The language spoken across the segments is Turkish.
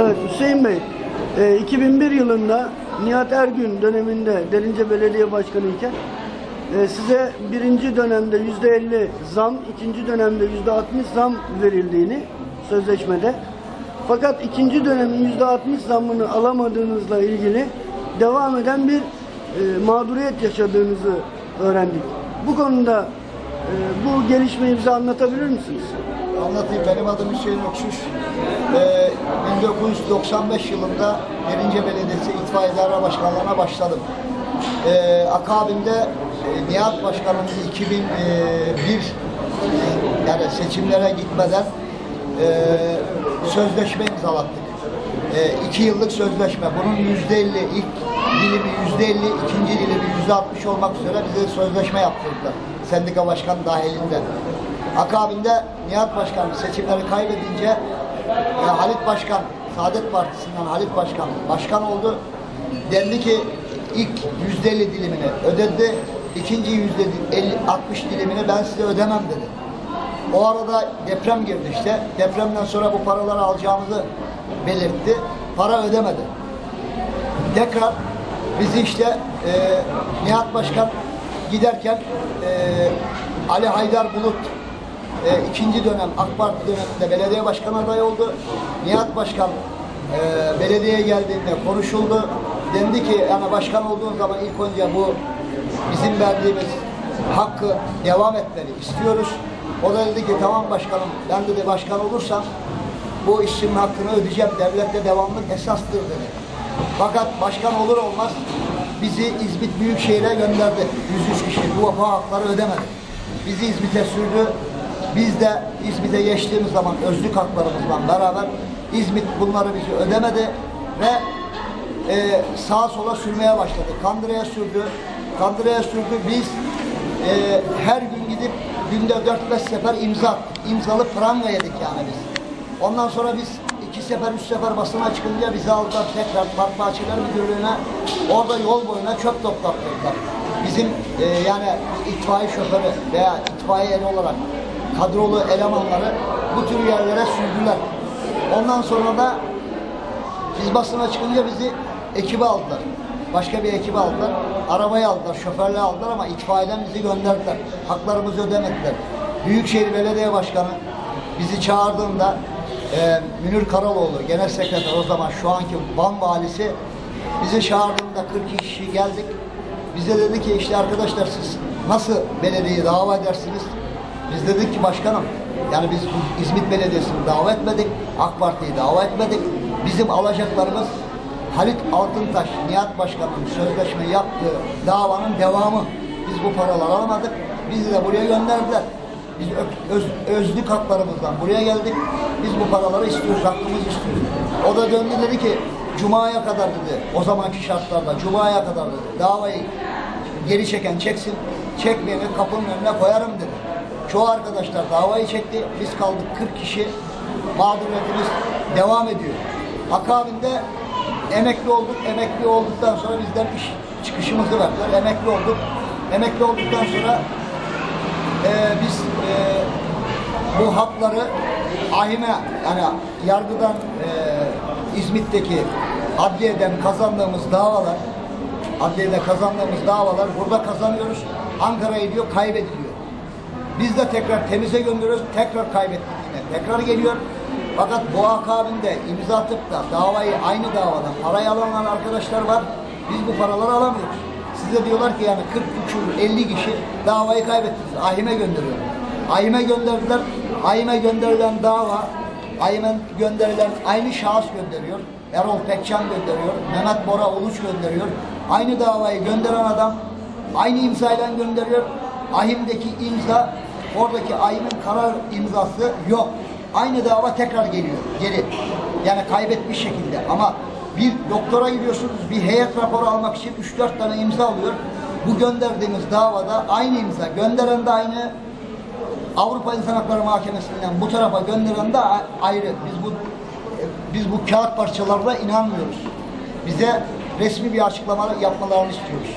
Evet Hüseyin Bey, e, 2001 yılında Nihat Ergün döneminde Derince Belediye Başkanı iken e, size birinci dönemde yüzde 50 zam, ikinci dönemde yüzde 60 zam verildiğini sözleşmede. Fakat ikinci dönemin yüzde 60 zammını alamadığınızla ilgili devam eden bir e, mağduriyet yaşadığınızı öğrendik. Bu konuda e, bu gelişmeyi bize anlatabilir misiniz? Anlatayım. Benim adım Hüseyin Öksüz. Ee, 1995 yılında Derince Belediyesi İtfaiye İdare Başkanlığı'na başladım. Ee, akabinde e, Nihat Başkanımız 2001 yani seçimlere gitmeden e, sözleşme imzalattık. E, iki yıllık sözleşme. Bunun yüzde elli ilk dilimi yüzde elli, ikinci dilimi yüzde altmış olmak üzere bize sözleşme yaptırdılar. Sendika başkanı dahilinde. Akabinde Nihat Başkan seçimleri kaybedince ya Halit Başkan, Saadet Partisi'nden Halit Başkan başkan oldu. Dendi ki ilk yüzde elli dilimini ödedi. ikinci yüzde elli, 60 dilimini ben size ödemem dedi. O arada deprem girdi işte. Depremden sonra bu paraları alacağımızı belirtti. Para ödemedi. Tekrar bizi işte e, Nihat Başkan giderken e, Ali Haydar Bulut e, ikinci dönem AK Parti döneminde belediye başkan adayı oldu. Nihat Başkan e, belediyeye geldiğinde konuşuldu. Dendi ki yani başkan olduğun zaman ilk önce bu bizim verdiğimiz hakkı devam etmeli istiyoruz. O da dedi ki tamam başkanım ben dedi başkan olursam bu işin hakkını ödeyeceğim. Devlette devamlık esastır dedi. Fakat başkan olur olmaz bizi İzmit Büyükşehir'e gönderdi. 103 kişi bu vefa hakları ödemedi. Bizi İzmit'e sürdü. Biz de İzmit'e geçtiğimiz zaman özlük haklarımızla beraber İzmit bunları bizi ödemedi ve e, sağa sola sürmeye başladı. Kandıra'ya sürdü. Kandıra'ya sürdü. Biz e, her gün gidip günde 4-5 sefer imza. İmzalı pranga yedik yani biz. Ondan sonra biz iki sefer, üç sefer basına çıkınca bizi aldılar tekrar Park Bahçeler Müdürlüğü'ne. Orada yol boyuna çöp toplattırdılar. Bizim e, yani itfaiye şoförü veya itfaiye eri olarak kadrolu elemanları bu tür yerlere sürdüler. Ondan sonra da biz basına çıkınca bizi ekibe aldılar. Başka bir ekibe aldılar. Arabayı aldılar, şoförle aldılar ama itfaiyeden bizi gönderdiler. Haklarımızı ödemediler. Büyükşehir Belediye Başkanı bizi çağırdığında e, Münir Karaloğlu, genel sekreter o zaman şu anki Van valisi bizi çağırdığında 40 kişi geldik. Bize dedi ki işte arkadaşlar siz nasıl belediyeyi dava edersiniz? Biz dedik ki başkanım yani biz İzmit Belediyesi'ni dava etmedik, AK Parti'yi dava etmedik. Bizim alacaklarımız Halit Altıntaş, Nihat Başkan'ın sözleşme yaptığı davanın devamı. Biz bu paraları alamadık. Bizi de buraya gönderdiler. Biz öz, özlük haklarımızdan buraya geldik. Biz bu paraları istiyoruz, hakkımızı istiyoruz. O da döndü dedi ki Cuma'ya kadar dedi, o zamanki şartlarda Cuma'ya kadar dedi, davayı geri çeken çeksin, çekmeyeni kapının önüne koyarım dedi. Çoğu arkadaşlar davayı çekti, biz kaldık 40 kişi, mağduriyetimiz devam ediyor. Akabinde emekli olduk, emekli olduktan sonra bizden iş çıkışımızı verdiler, emekli olduk. Emekli olduktan sonra e, biz e, bu hakları ahime yani yargıdan e, İzmit'teki adliyeden kazandığımız davalar adliyede kazandığımız davalar burada kazanıyoruz. Ankara'ya gidiyor kaybediliyor. Biz de tekrar temize gönderiyoruz. Tekrar kaybettik yine. Tekrar geliyor. Fakat bu akabinde imza atıp da davayı aynı davadan parayı alanlar arkadaşlar var. Biz bu paraları alamıyoruz. Size diyorlar ki yani 40 küçük 50 kişi davayı kaybettiniz. Ahime gönderiyor. Ahime gönderdiler. Ahime gönderilen dava Aymen gönderilen aynı şahıs gönderiyor. Erol Pekcan gönderiyor. Mehmet Bora Uluç gönderiyor. Aynı davayı gönderen adam aynı imzayla gönderiyor. Ahim'deki imza oradaki Ahim'in karar imzası yok. Aynı dava tekrar geliyor geri. Yani kaybetmiş şekilde ama bir doktora gidiyorsunuz bir heyet raporu almak için 3-4 tane imza alıyor. Bu gönderdiğimiz davada aynı imza. Gönderen de aynı, Avrupa İnsan Hakları Mahkemesi'nden bu tarafa gönderen de ayrı. Biz bu biz bu kağıt parçalarına inanmıyoruz. Bize resmi bir açıklama yapmalarını istiyoruz.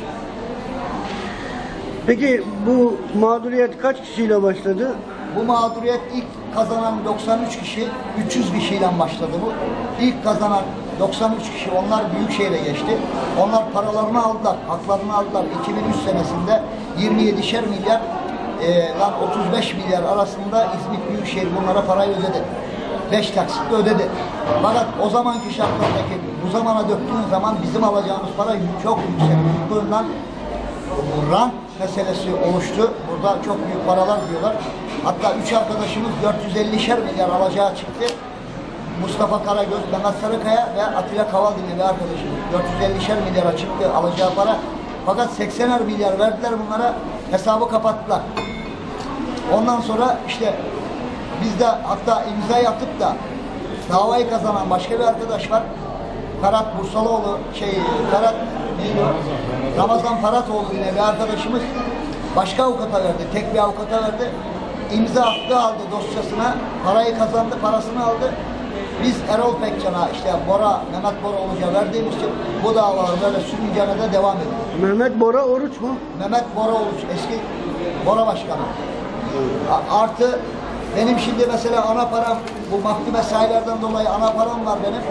Peki bu mağduriyet kaç kişiyle başladı? bu mağduriyet ilk kazanan 93 kişi 300 kişiyle başladı bu. İlk kazanan 93 kişi onlar Büyükşehir'e geçti. Onlar paralarını aldılar, haklarını aldılar. 2003 senesinde 27'şer milyar e, lan 35 milyar arasında İzmit Büyükşehir bunlara parayı ödedi. 5 taksitle ödedi. Fakat o zamanki şartlardaki bu zamana döktüğün zaman bizim alacağımız para çok yüksek olduğundan rant meselesi oluştu. Burada çok büyük paralar diyorlar. Hatta üç arkadaşımız 450'şer milyar alacağı çıktı. Mustafa Karagöz, Mehmet Sarıkaya ve Atilla Kaval diye bir arkadaşımız. 450'şer milyara çıktı alacağı para. Fakat 80'er milyar verdiler bunlara hesabı kapattılar. Ondan sonra işte biz de hatta imza atıp da davayı kazanan başka bir arkadaş var. Ferhat Bursalıoğlu, şey Ferhat? Ramazan Ferhatoğlu yine bir arkadaşımız başka avukata verdi, tek bir avukata verdi. İmza attı aldı dosyasına, parayı kazandı, parasını aldı. Biz Erol Pekcan'a işte Bora, Mehmet Bora Uluca verdiğimiz için bu dava böyle sürmeyeceğine de devam ediyor. Mehmet Bora Oruç mu? Mehmet Bora Uluç, eski Bora Başkanı. A- Artı benim şimdi mesela ana param, bu mahkeme mesailerden dolayı ana param var benim.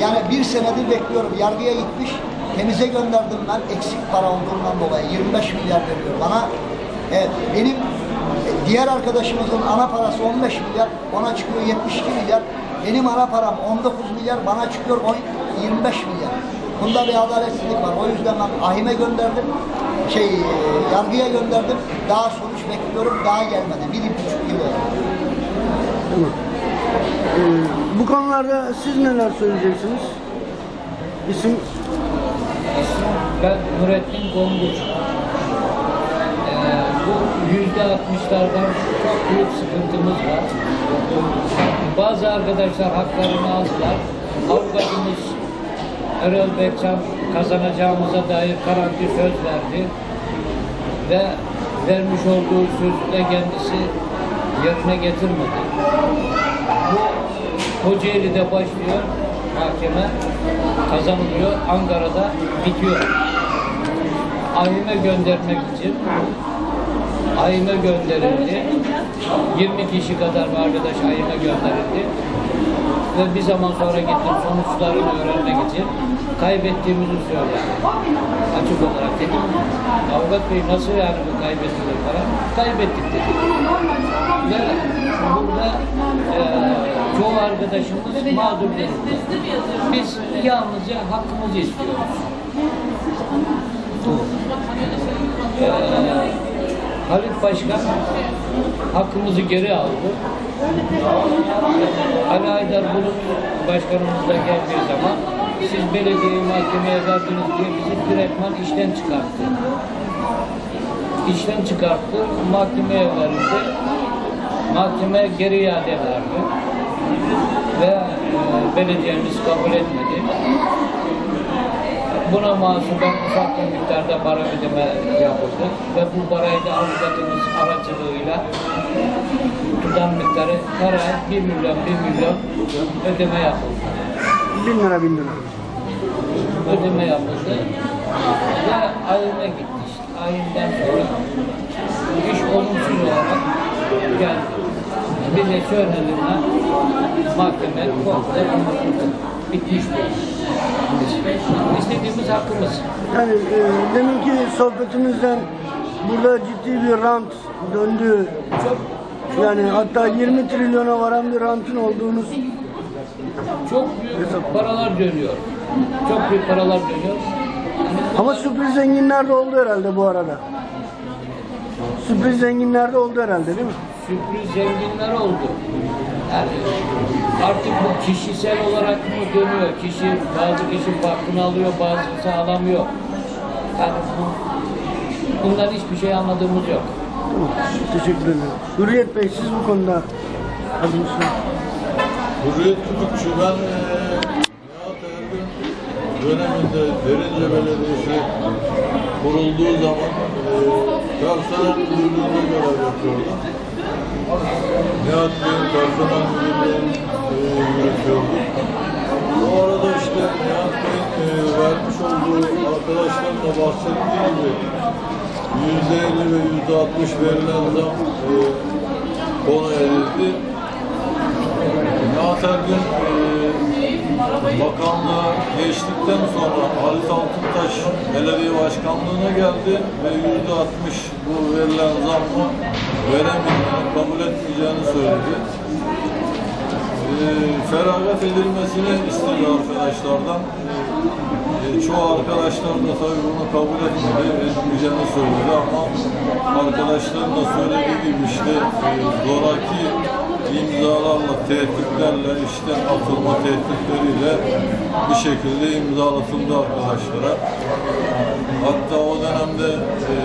Yani bir senedir bekliyorum. Yargıya gitmiş. Temize gönderdim ben eksik para olduğundan dolayı. 25 milyar veriyor bana. Evet, benim e, diğer arkadaşımızın ana parası 15 milyar, ona çıkıyor 72 milyar. Benim ana param 19 milyar, bana çıkıyor 10 25 milyar. Bunda bir adaletsizlik var. O yüzden ben ahime gönderdim. Şey, e, yargıya gönderdim. Daha sonuç bekliyorum. Daha gelmedi. Bir buçuk yıl oldu. Ee, bu konularda siz neler söyleyeceksiniz? İsim Ben Nurettin Gonguç. Ee, bu yüzde altmışlardan çok büyük sıkıntımız var. Bazı arkadaşlar haklarını aldılar. Avukatımız Erol Bekçam kazanacağımıza dair garanti söz verdi. Ve vermiş olduğu sözü de kendisi yerine getirmedi. Bu Kocaeli'de başlıyor mahkeme kazanılıyor. Ankara'da bitiyor. Ahime göndermek için Ahime gönderildi. 20 kişi kadar bir arkadaş Ahime gönderildi. Ve bir zaman sonra gittim sonuçlarını öğrenmek için kaybettiğimizi söyledi. Açık olarak dedim. Avukat Bey nasıl yani bu kaybettiğimiz para? Kaybettik dedi. Ve burada e, çoğu arkadaşımız mağdur durumda. Biz yalnızca hakkımızı istiyoruz. Ee, Halit Başkan hakkımızı geri aldı. Ali Aydar Bulut Başkanımız da geldiği zaman siz belediyeyi mahkemeye verdiniz diye bizi direktman işten çıkarttı. İşten çıkarttı, mahkemeye verildi. Mahkeme geri iade verdi. Ve e, belediyemiz kabul etmedi. Buna mahsuben ufak bir miktarda para ödeme yapıldı ve bu parayı da avukatımız aracılığıyla tutan miktarı her ay 1 milyon 1 milyon ödeme yapıldı. bin lira bin lira. Ödeme yapıldı ve ayına gitti işte. Ayından sonra iş olumsuz olarak geldi. Bize söylediğinden mahkeme komple bitmiş bu. İstediğimiz hakkımız. Yani e, deminki sohbetimizden burada ciddi bir rant döndü. Yani hatta 20 trilyona varan bir rantın olduğunu Çok büyük paralar dönüyor. Çok büyük paralar dönüyor. ama sürpriz zenginler de oldu herhalde bu arada. Sürpriz zenginler de oldu herhalde değil mi? Sürpriz zenginler oldu. Yani artık bu kişisel olarak mı dönüyor? Kişi, bazı kişi farkını alıyor, bazısı alamıyor. Yani bu, bundan hiçbir şey anladığımız yok. Tamam. Teşekkür ederim. Hürriyet Bey siz bu konuda ne? Hürriyet Tutukçu ben eee Nihat Ergün döneminde Derince Belediyesi kurulduğu zaman eee personel müdürlüğünde görev yapıyordum. Personel müdürlüğünü eee yürütüyordum. Bu arada işte Nihat Bey'in eee vermiş olduğu arkadaşların da bahsettiği gibi %50 ve %60 verilen zam eee konu edildi. Nihat Ergün e, bakanlığa geçtikten sonra Halit Altıntaş belediye başkanlığına geldi ve yüzde altmış bu verilen zammı veremeyeceğini, kabul etmeyeceğini söyledi. E, feragat edilmesini istedi arkadaşlardan. E, çoğu arkadaşlar da tabii bunu kabul etmedi, etmeyeceğini söyledi ama arkadaşların da söylediği gibi işte e, zoraki imzalarla, tehditlerle, işten atılma tehditleriyle bir şekilde imzalatıldı arkadaşlara. Hatta o dönemde e,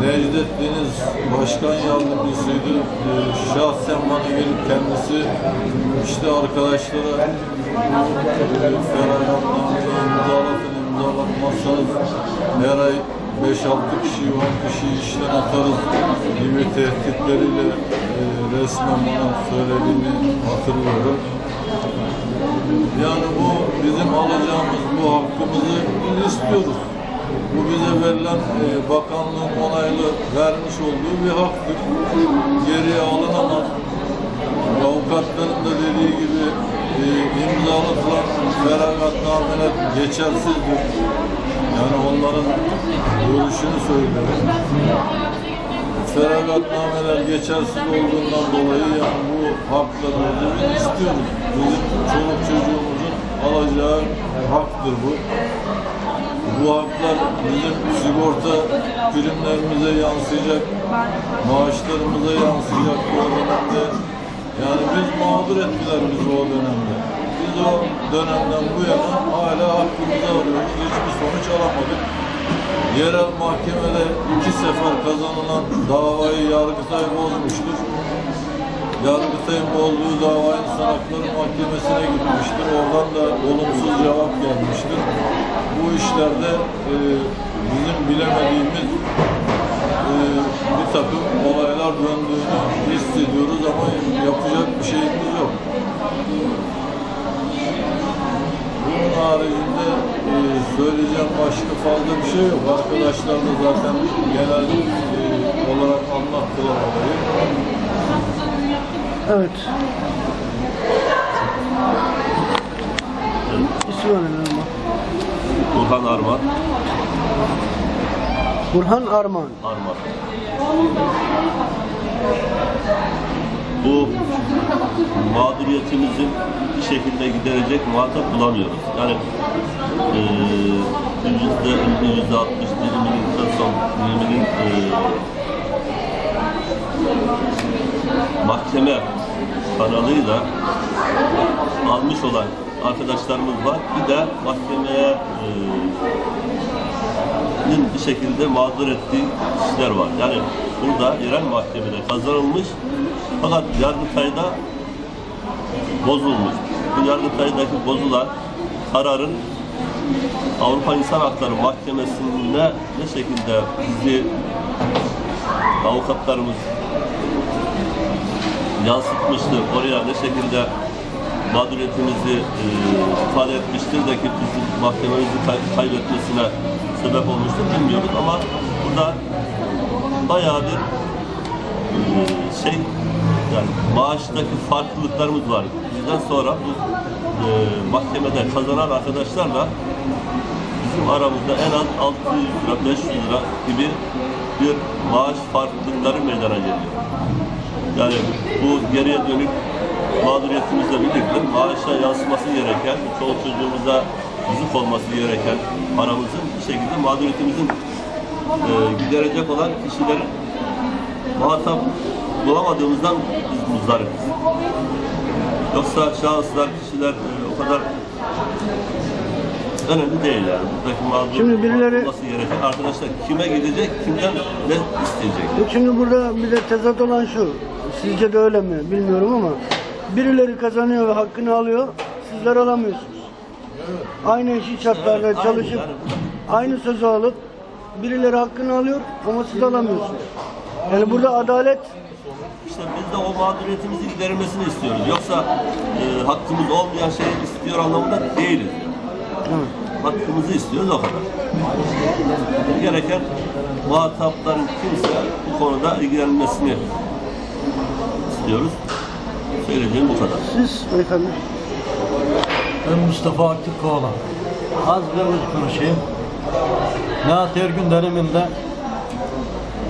Necdet Deniz başkan yardımcısıydı. E, şahsen bana gelip kendisi işte arkadaşlara e, imzalatın, imzalatmazsanız her ay 5-6 kişi, 10 kişi işten atarız gibi tehditleriyle resmen bana söylediğini hatırlıyorum. Yani bu bizim alacağımız bu hakkımızı biz istiyoruz. Bu bize verilen e, bakanlığın onaylı vermiş olduğu bir haktır. Geriye alınamaz. Avukatların da dediği gibi e, imzalatılan feragatnameler geçersizdir. Yani onların görüşünü söylüyorum. Feragatnameler geçersiz olduğundan dolayı yani bu haklarımızı biz istiyoruz. Bizim çoluk çocuğumuzun alacağı haktır bu. Bu haklar bizim sigorta primlerimize yansıyacak, maaşlarımıza yansıyacak bu dönemde. Yani biz mağdur ettiler bizi o dönemde. Biz o dönemden bu yana hala hakkımızı arıyoruz. Hiçbir sonuç alamadık. Yerel mahkemede iki sefer kazanılan davayı Yargıtay bozmuştur. Yargıtay'ın bozduğu dava İnsan Mahkemesi'ne gitmiştir. Oradan da olumsuz cevap gelmiştir. Bu işlerde e, bizim bilemediğimiz e, bir takım olaylar döndüğünü hissediyoruz ama yapacak bir şeyimiz yok. Haricinde e, söyleyeceğim başka fazla bir şey yok. Arkadaşlar da zaten genel e, olarak anlattılar olayı. Evet. İsmi. Burhan Arman. Burhan Arman. Arman. Bu mağduriyetimizin bir şekilde giderecek muhatap bulamıyoruz. Yani eee yüzde elli, yüzde altmış diliminin en son diliminin eee, mahkeme kanalıyla almış olan arkadaşlarımız var. Bir de mahkemeye nin bir şekilde mağdur ettiği kişiler var. Yani burada yerel mahkemede kazanılmış fakat Yargıtay'da bozulmuş. Bu Yargıtay'daki bozulan kararın Avrupa İnsan Hakları Mahkemesi'nde ne şekilde bizi avukatlarımız yansıtmıştır, oraya ne şekilde mağduriyetimizi e, ifade etmiştir de ki bizim mahkememizi kay- kaybetmesine sebep olmuştur bilmiyoruz ama burada bayağı bir e, şey yani maaştaki farklılıklarımız var. Bizden sonra bu e, mahkemede kazanan arkadaşlarla bizim aramızda en az 600 lira, 500 lira gibi bir maaş farklılıkları meydana geliyor. Yani bu geriye dönük mağduriyetimizle birlikte maaşa yansıması gereken, çoluk çocuğumuza rızık olması gereken paramızın bir şekilde mağduriyetimizin e, giderecek olan kişilerin muhatap bulamadığımızdan biz muzdaripiz. Yoksa şahıslar, kişiler e, o kadar önemli değil yani. Buradaki mağdur Şimdi birileri- olması gereken arkadaşlar kime gidecek, kimden ne isteyecek? Şimdi burada bir de tezat olan şu. Sizce de öyle mi bilmiyorum ama birileri kazanıyor ve hakkını alıyor. Sizler alamıyorsunuz. Aynı eşit şartlarda Evet, aynı çalışıp yani. aynı sözü alıp birileri hakkını alıyor ama siz alamıyorsunuz. Yani burada adalet İşte biz de o mağduriyetimizi giderilmesini istiyoruz. Yoksa e, hakkımız olmayan şeyi istiyor anlamında değiliz. Evet. Hakkımızı istiyoruz o kadar. Gereken muhatapların kimse bu konuda ilgilenmesini istiyoruz. Söyleyeceğim bu kadar. Siz beyefendi. Ben Mustafa Aktif Koğlan. Az ve öz konuşayım. Nihat Ergün döneminde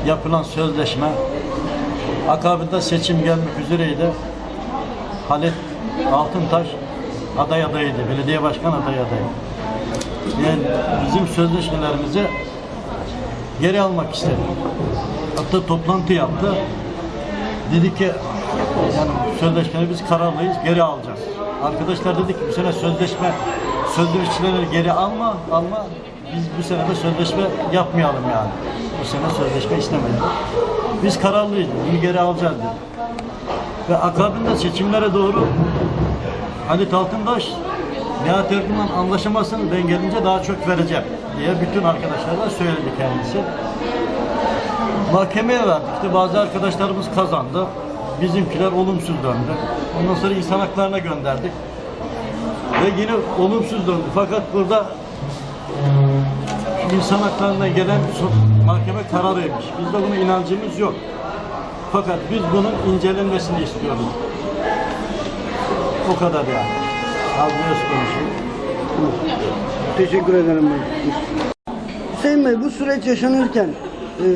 yapılan sözleşme akabinde seçim gelmek üzereydi. Halit Altıntaş aday adayıydı. Belediye başkan aday adayı. Yani bizim sözleşmelerimizi geri almak istedi. Hatta toplantı yaptı. Dedi ki yani sözleşmeyi biz kararlıyız, geri alacağız. Arkadaşlar dedi ki bu sene sözleşme sözleşmeleri geri alma, alma. Biz bu sene de sözleşme yapmayalım yani. Bu sene sözleşme istemedik. Biz kararlıyız, bunu geri alacağız dedi. Ve akabinde seçimlere doğru Halit Altındaş Nihat Ergün'le anlaşamazsanız ben gelince daha çok vereceğim diye bütün arkadaşlara söyledi kendisi. Mahkemeye verdik. İşte bazı arkadaşlarımız kazandı. Bizimkiler olumsuz döndü. Ondan sonra insan haklarına gönderdik. Ve yine olumsuz döndü. Fakat burada insan haklarına gelen mahkeme kararıymış. Bizde buna inancımız yok. Fakat biz bunun incelenmesini istiyoruz. O kadar yani. Az konuşayım. Teşekkür ederim bey. Hüseyin Bey bu süreç yaşanırken e,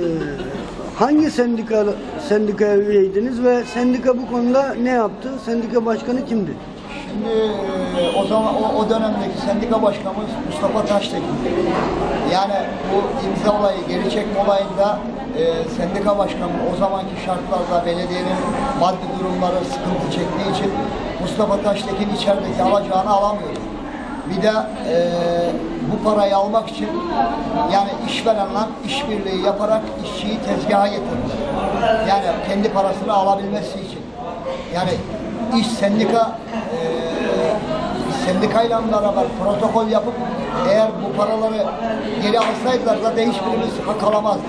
hangi sendika sendikaya üyeydiniz ve sendika bu konuda ne yaptı? Sendika başkanı kimdi? Şimdi e, o zaman o, o dönemdeki sendika başkanımız Mustafa Taştekin. Yani bu imza olayı, geri çekme olayında e, sendika başkanı o zamanki şartlarda belediyenin maddi durumları sıkıntı çektiği için Mustafa Taştekin içerideki alacağını alamıyordu. Bir de e, bu parayı almak için yani işverenle işbirliği yaparak işçiyi tezgaha getirdi. Yani kendi parasını alabilmesi için. Yani iş sendika e, sendikayla beraber protokol yapıp eğer bu paraları geri alsaydılar da hiçbirimiz hak alamazdı.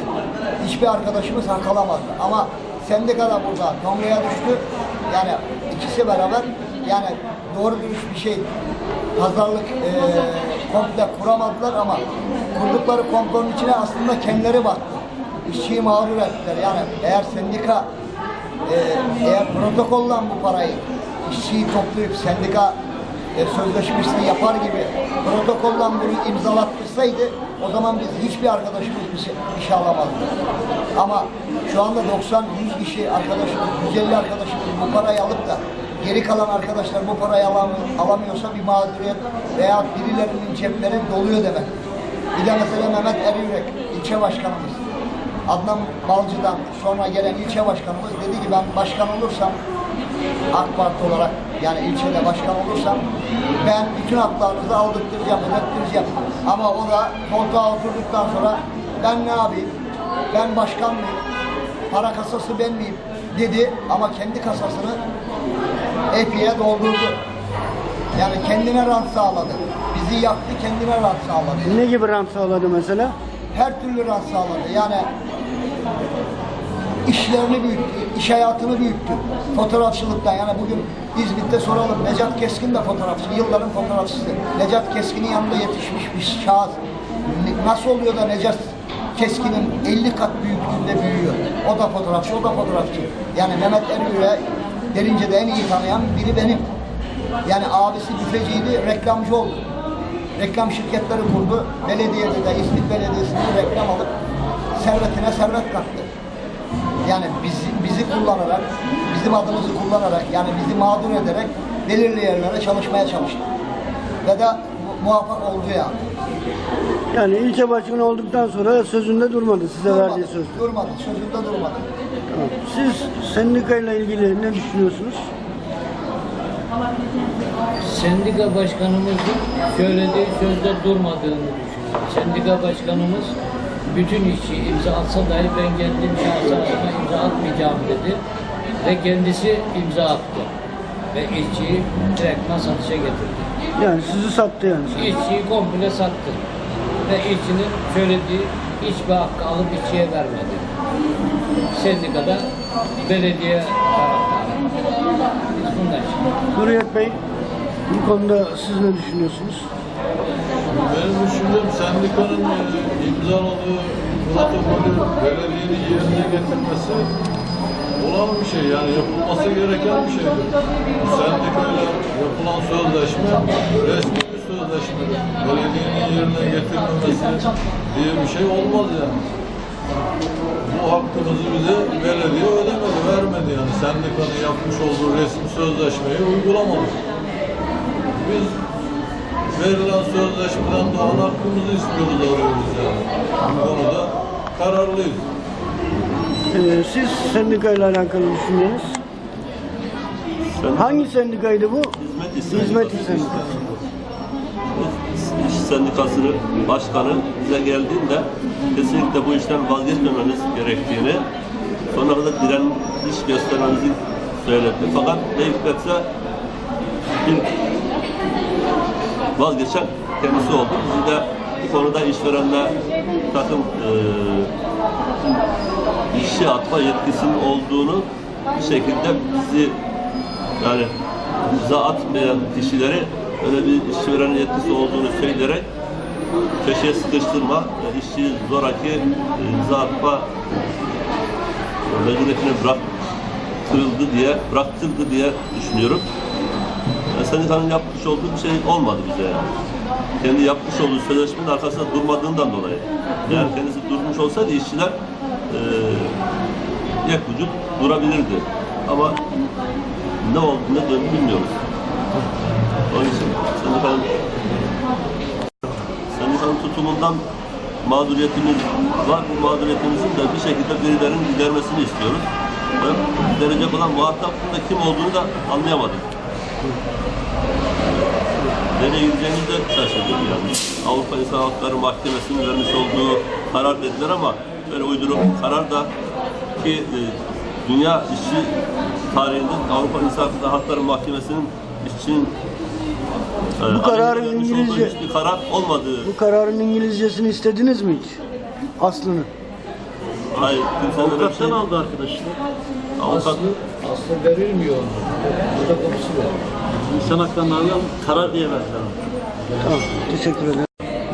Hiçbir arkadaşımız hak alamazdı. Ama sendika da burada Tonga'ya düştü. Yani ikisi beraber yani doğru dürüst bir şey pazarlık e, komple kuramadılar ama kurdukları komplonun içine aslında kendileri baktı. İşçiyi mağdur ettiler. Yani eğer sendika eğer protokollan bu parayı işçiyi toplayıp sendika e, sözleşmesini yapar gibi protokollan bunu imzalattırsaydı o zaman biz hiçbir arkadaşımız şey, bir şey alamazdı. Ama şu anda 90-100 kişi arkadaşımız, 150 arkadaşımız bu parayı alıp da geri kalan arkadaşlar bu parayı alam, alamıyorsa bir mağduriyet veya birilerinin cepleri doluyor demek. Bir de mesela Mehmet Eriyürek, ilçe başkanımız. Adnan Balcı'dan sonra gelen ilçe başkanımız dedi ki ben başkan olursam AK Parti olarak yani ilçede başkan olursam ben bütün haklarınızı aldırtıracağım, ödettireceğim. Ama o da koltuğa oturduktan sonra ben ne yapayım? Ben başkan mıyım? Para kasası ben miyim? Dedi ama kendi kasasını EP'ye doldurdu. Yani kendine rant sağladı. Bizi yaktı, kendine rant sağladı Ne gibi rant sağladı mesela? her türlü rant sağladı. Yani işlerini büyüttü, iş hayatını büyüttü. Fotoğrafçılıktan yani bugün İzmit'te soralım. Necat Keskin de fotoğrafçı, yılların fotoğrafçısı. Necat Keskin'in yanında yetişmiş bir şahıs. Nasıl oluyor da Necat Keskin'in 50 kat büyüklüğünde büyüyor. O da fotoğrafçı, o da fotoğrafçı. Yani Mehmet Ergür'e Derince'de en iyi tanıyan biri benim. Yani abisi büfeciydi, reklamcı oldu reklam şirketleri kurdu. Belediyede de İzmit Belediyesi'nde reklam alıp servetine servet kattı. Yani bizi, bizi kullanarak, bizim adımızı kullanarak, yani bizi mağdur ederek belirli yerlere çalışmaya çalıştı. Ve de mu- muvaffak oldu yani. Yani ilçe başkanı olduktan sonra sözünde durmadı size verdiği Durmadı, sözde. durmadı, sözünde durmadı. Tamam. Siz sendikayla ilgili ne düşünüyorsunuz? Sendika başkanımızın söylediği sözde durmadığını düşünüyorum. Sendika başkanımız bütün işçi imza atsa dahi ben kendim şahsı adıma imza atmayacağım dedi. Ve kendisi imza attı. Ve işçiyi direktman satışa getirdi. Yani sizi sattı yani. İşçiyi komple sattı. Ve işçinin söylediği hiçbir hakkı alıp işçiye vermedi. Sendikada belediye taraftarı. Biz bundan şimdi. Hürriyet Bey bu konuda siz ne düşünüyorsunuz? Benim düşüncem sendikanın e, imzaladığı protokolü belediyenin yerine getirmesi olan bir şey yani yapılması gereken bir şey. Sendikayla yapılan sözleşme resmi bir sözleşme. Belediyenin yerine getirilmemesi diye bir şey olmaz yani. Bu hakkımızı bize belediye ödemedi, vermedi yani. Sendikanın yapmış olduğu resmi sözleşmeyi uygulamadı. Biz verilen sözleşmeden doğan hakkımızı istiyoruz, arıyoruz yani. Bu konuda kararlıyız. Ee, siz sendikayla alakalı düşünceniz? Hangi sendikaydı bu? Hizmet İş Hizmet Sendikası. İş Sendikası. İş Sendikası'nın başkanı bize geldiğinde kesinlikle bu işten vazgeçmememiz gerektiğini, sonra kadar direniş göstermemizi söyledi. Fakat ne hikmetse bir vazgeçen kendisi oldu. Bizi de bu konuda işverenle takım e, işe atma yetkisinin olduğunu bir şekilde bizi yani bize atmayan kişileri öyle bir işverenin yetkisi olduğunu söyleyerek köşeye sıkıştırma, işçi zoraki e, imza atma mecburiyetine bıraktırıldı diye, bıraktırdı diye düşünüyorum. Yani sendikanın yapmış olduğu bir şey olmadı bize yani. Kendi yapmış olduğu sözleşmenin arkasında durmadığından dolayı. Yani kendisi durmuş olsaydı işçiler e, yek vücut durabilirdi. Ama ne oldu ne döndü bilmiyoruz. Onun için sendikanın sendikanın tutumundan mağduriyetimiz var. Bu mağduriyetimizin de bir şekilde birilerinin gidermesini istiyoruz. Giderecek olan muhatapın da kim olduğunu da anlayamadık. Nereye gideceğimizi de şaşırdık yani. Avrupa İnsan Hakları Mahkemesi'nin vermiş olduğu karar dediler ama böyle uyduruk karar da ki e, dünya işçi tarihinde Avrupa İnsan Hakları Mahkemesi'nin işçinin e, Bu kararın İngilizce- hiçbir karar olmadığı Bu kararın İngilizcesini istediniz mi hiç? Aslını. Hayır, kimsenin öyle bir şey aldı arkadaşlar. Avukat, Aslı, aslı verilmiyor. Burada kapısı var. İnsan haklarından karar diye verdiler. Tamam, teşekkür ederim.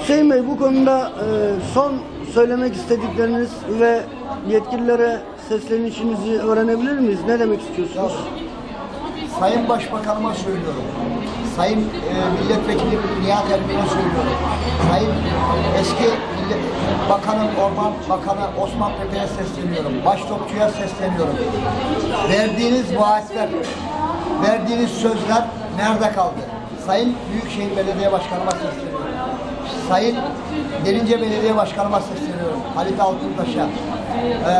Hüseyin Bey bu konuda e, son söylemek istedikleriniz ve yetkililere seslenişinizi öğrenebilir miyiz? Ne demek istiyorsunuz? Sayın Başbakanıma söylüyorum. Sayın e, Milletvekili Nihat Erbil'e söylüyorum. Sayın eski Millet Bakanım, Orman Bakanı Osman Pepe'ye sesleniyorum. Baştopçuya sesleniyorum. Verdiğiniz vaatler, verdiğiniz sözler nerede kaldı? Sayın Büyükşehir Belediye Başkanıma sesleniyorum. Sayın Derince Belediye Başkanıma sesleniyorum. Halit Altıntaş'a, e,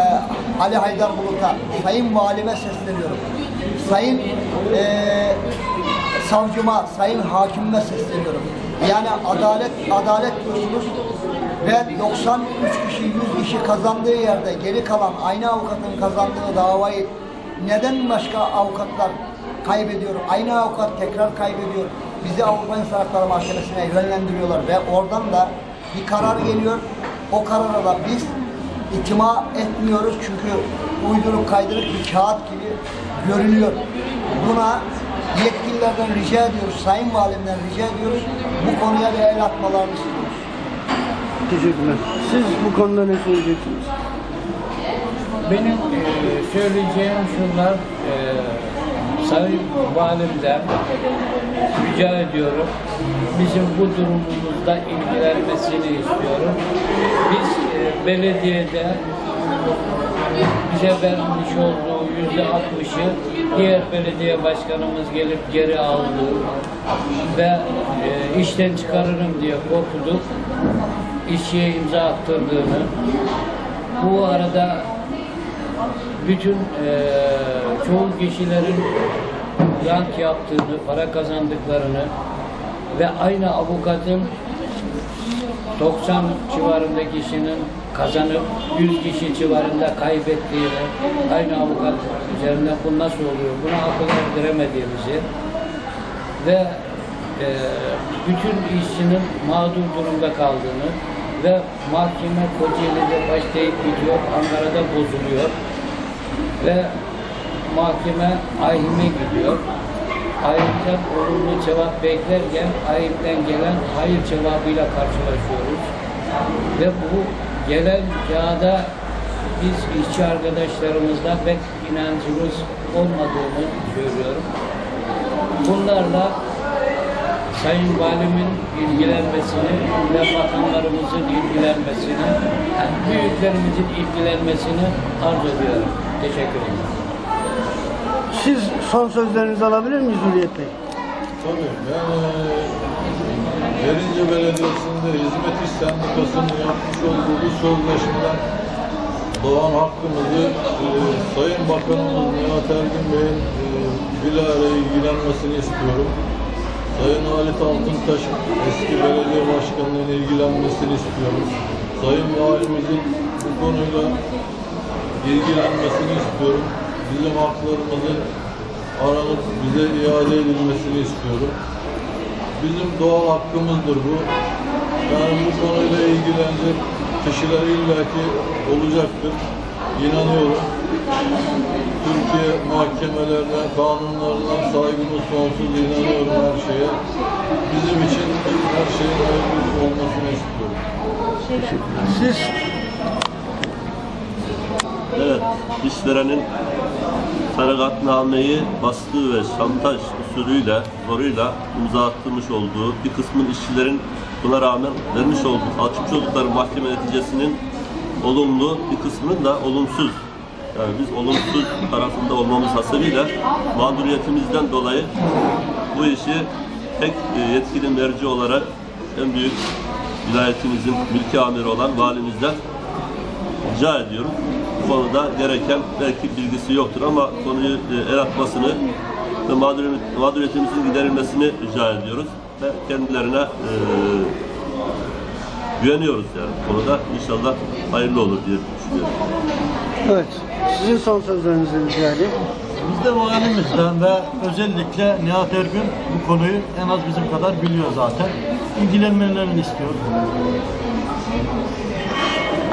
Ali Haydar Bulut'a, Sayın Valime sesleniyorum. Sayın e, savcıma, sayın hakimime sesleniyorum. Yani adalet, adalet diyorsunuz ve 93 kişi, 100 kişi kazandığı yerde geri kalan aynı avukatın kazandığı davayı neden başka avukatlar kaybediyor? Aynı avukat tekrar kaybediyor. Bizi Avrupa İnsan Hakları Mahkemesi'ne yönlendiriyorlar ve oradan da bir karar geliyor. O karara da biz itima etmiyoruz çünkü uyduruk kaydırık bir kağıt gibi görünüyor. Buna yetkililerden rica ediyoruz, Sayın Valimden rica ediyoruz. Bu konuya bir el atmalarını istiyoruz. Teşekkürler. Siz bu konuda ne söyleyeceksiniz? Benim e, söyleyeceğim şunlar, e, Sayın Valimden rica ediyorum. Bizim bu durumumuzda ilgilenmesini istiyorum. Biz e, belediyede bize vermiş olduğu yüzde altmışı diğer belediye başkanımız gelip geri aldı ve e, işten çıkarırım diye korkuduk. İşçiye imza attırdığını. Bu arada bütün eee çoğu kişilerin rant yaptığını, para kazandıklarını ve aynı avukatın 90 civarında kişinin kazanıp 100 kişi civarında kaybettiğini, aynı avukat üzerinden bu nasıl oluyor, buna akıl erdiremediğimizi ve eee, bütün işçinin mağdur durumda kaldığını ve mahkeme Kocaeli'de başlayıp gidiyor, Ankara'da bozuluyor ve mahkeme AİHM'e gidiyor. AİHM'den olumlu cevap beklerken AİHM'den gelen hayır cevabıyla karşılaşıyoruz. Ve bu gelen kağıda biz işçi arkadaşlarımızla pek inancımız olmadığını görüyorum. Bunlarla Sayın Valimin ilgilenmesini ve bakanlarımızın ilgilenmesini, yani büyüklerimizin ilgilenmesini arz ediyorum. Teşekkür ederim. Siz son sözlerinizi alabilir miyiz Hürriyet Bey? Tabii ben eee, Derince Belediyesi'nde Hizmet İş Sendikası'nın yapmış olduğu bu sözleşmeden doğan hakkımızı eee, Sayın Bakanımız Nihat Ergin Bey'in eee, bilahare ilgilenmesini istiyorum. Sayın Halit Altıntaş eski belediye başkanının ilgilenmesini istiyorum. Sayın Valimizin bu konuyla ilgilenmesini istiyorum. Bizim haklarımızın aranıp bize iade edilmesini istiyorum. Bizim doğal hakkımızdır bu. Yani bu konuyla ilgilenecek kişiler illaki olacaktır. İnanıyorum. Türkiye mahkemelerine, kanunlarına saygımız sonsuz inanıyorum her şeye. Bizim için her şeyin hayırlısı olmasını istiyorum. Siz Evet, işverenin feragatnameyi baskı ve şantaj usulüyle, zoruyla imza attırmış olduğu bir kısmın işçilerin buna rağmen vermiş olduğu, açmış oldukları mahkeme neticesinin olumlu, bir kısmının da olumsuz. Yani biz olumsuz tarafında olmamız hasebiyle mağduriyetimizden dolayı bu işi tek e, yetkili merci olarak en büyük vilayetimizin mülki amiri olan valimizden rica ediyorum. Bu konuda gereken belki bilgisi yoktur ama konuyu e, el atmasını ve mağduriyet- mağduriyetimizin giderilmesini rica ediyoruz. Ve kendilerine e, güveniyoruz yani konuda. İnşallah hayırlı olur diye düşünüyorum. Evet. Sizin son sözlerinizi rica edeyim. Biz de valimizden ve özellikle Nihat Ergün bu konuyu en az bizim kadar biliyor zaten. İlgilenmelerini istiyoruz.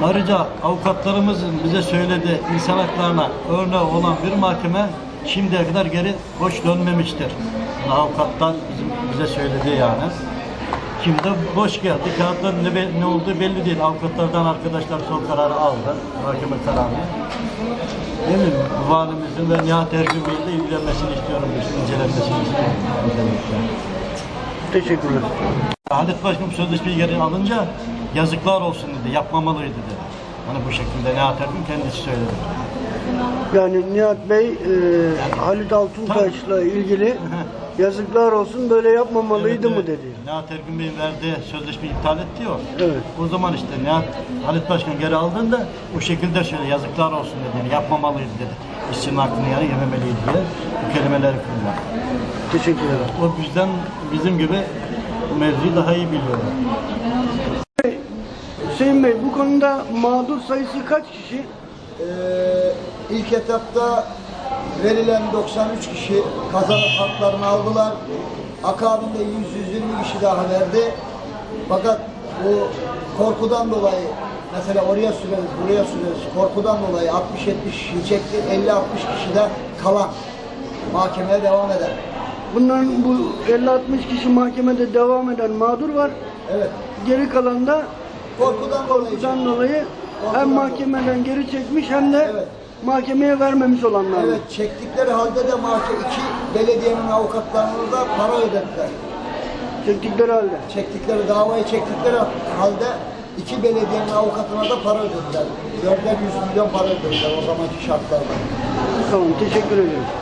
Ayrıca avukatlarımızın bize söylediği insan haklarına örneği olan bir mahkeme şimdiye kadar geri boş dönmemiştir. Avukatlar bizim, bize söyledi yani. Şimdi boş geldi. Kağıtların ne, ne olduğu belli değil. Avukatlardan arkadaşlar son kararı aldı. Mahkeme kararını. Emin valimizin ve Nihat Ergün Bey'in ilgilenmesini istiyorum. incelenmesini istiyorum. özellikle. Teşekkürler. Halit Başkanım sözleşmeyi geri alınca yazıklar olsun dedi. Yapmamalıydı dedi. Hani bu şekilde Nihat Ergün kendisi söyledi. Yani Nihat Bey e, Halit Altuntaş'la ilgili yazıklar olsun böyle yapmamalıydı Evet, mı dedi. Nihat Ergün Bey'in verdiği sözleşmeyi iptal etti ya. Evet. O zaman işte Nihat Halit Başkan geri aldığında o şekilde söyledi. Yazıklar olsun dedi. Yani yapmamalıydı dedi. İşçinin hakkını yani yememeliydi diye bu kelimeleri kullandı. Teşekkür ederim. O bizden bizim gibi mevzuyu daha iyi biliyorlar. Hüseyin Bey bu konuda mağdur sayısı kaç kişi? Ee, ilk etapta verilen 93 kişi kazanıp haklarını aldılar. Akabinde 100-120 kişi daha verdi. Fakat bu korkudan dolayı mesela oraya süreriz, buraya süreriz. Korkudan dolayı 60-70 kişi çekti. 50-60 kişi de kalan mahkemeye devam eder. Bunların bu 50-60 kişi mahkemede devam eden mağdur var. Evet. Geri kalan da Korkudan dolayı. korkudan dolayı Korkudan hem mahkemeden geri çekmiş hem de Evet. Mahkemeye vermemiş olanlar. Evet çektikleri halde de mahkeme iki belediyenin avukatlarına da para ödediler. Çektikleri halde. çektikleri davayı çektikleri halde iki belediyenin avukatına da para ödediler. Dörder yüz milyon para ödediler o zamanki şartlarda. Tamam teşekkür ediyoruz.